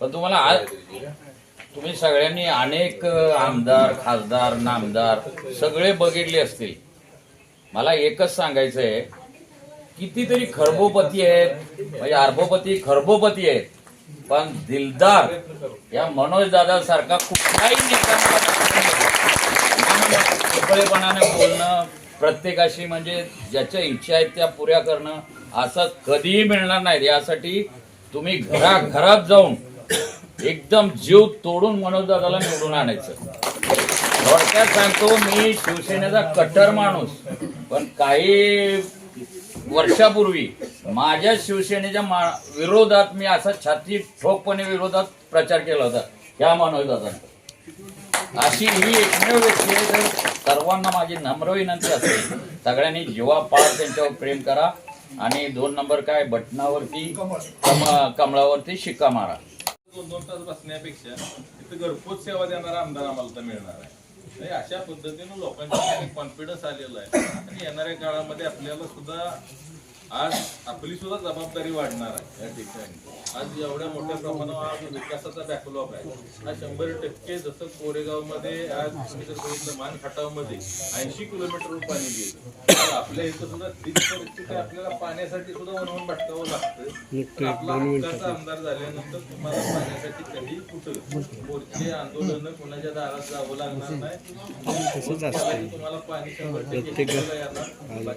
पण तुम्हाला तुम्ही सगळ्यांनी अनेक आमदार खासदार नामदार सगळे बघितले असतील. मला एकच सांगायचं आहे कितीतरी खरबोपती आहेत म्हणजे अर्भोपती खरबोपती आहेत पण दिलदार या मनोज दादा सारखा कुठलाही नेत्यापणाने बोलणं प्रत्येकाशी म्हणजे ज्याच्या इच्छा आहेत त्या पुऱ्या करणं असं कधीही मिळणार नाही. यासाठी तुम्ही घराघरात जाऊन एकदम जीव तोडून मनोज दादाला निवडून आणायचं. थोडक्यात सांगतो मी शिवसेनेचा कट्टर माणूस पण काही वर्षापूर्वी माझ्या शिवसेनेच्या मा- विरोधात मी असा छाती ठोकपणे विरोधात प्रचार केला होता ह्या मनोज दादांचा अशी ही एकमेव व्यक्ती आहे तर सर्वांना माझी नम्र विनंती असते सगळ्यांनी जीवापाड त्यांच्यावर प्रेम करा आणि दोन नंबर काय बटनावरती कम- कमळावरती शिक्का मारा. दोन दोन तास बसण्यापेक्षा तिथे घरपोच सेवा देणारा आमदार आम्हाला तर मिळणार आहे. म्हणजे अशा पद्धतीनं लोकांच्या कॉन्फिडन्स आलेला आहे. आणि येणाऱ्या काळामध्ये आपल्याला सुद्धा आज आपली सुद्धा जबाबदारी वाढणार आहे या ठिकाणी. आज एवढ्या मोठ्या प्रमाणावर विकासाचा बॅकलॉग आहे. आज शंभर टक्के जसं कोरेगावमध्ये आज मान खटावमध्ये ऐंशी किलोमीटर पाणी गेलं. तर आपल्या इथं सुद्धा तीच परिस्थिती. आपल्याला पाण्यासाठी सुद्धा वनवन भटकावं लागतं आपला हक्काचा आमदार झाल्यानंतर तुम्हाला पाण्यासाठी कधी कुठं मोर्चे आंदोलन कोणाच्या दारात जावं लागणार नाही. तुम्हाला पाणी शंभर टक्के.